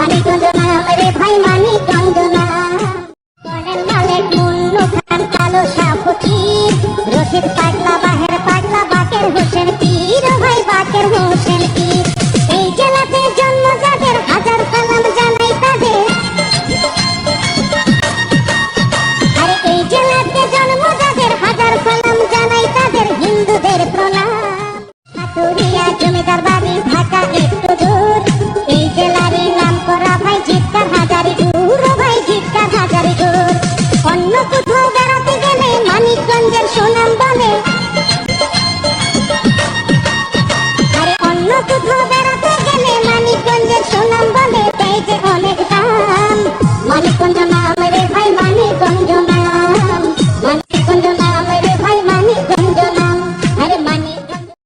ঘরে তোলো না আমারে ভাই মানি কান্দনা করেন মালের মুন্ন খান কালো সাপটি রশিদ পাগলা বাহের পাগলা, বাকের হোসেন পীর, ভাই বাকের হোসেন পীর। এই জেলাতে জন্ম যাদের, হাজার সালাম জানাই তাদের। আরে এই জেলাতে জন্ম যাদের, হাজার সালাম জানাই তাদের। হিন্দুদের প্রণাম। অন্য কোথাও বেড়াতে গেলে মানিকগঞ্জের সুনাম বলে আরে অন্য কোথাও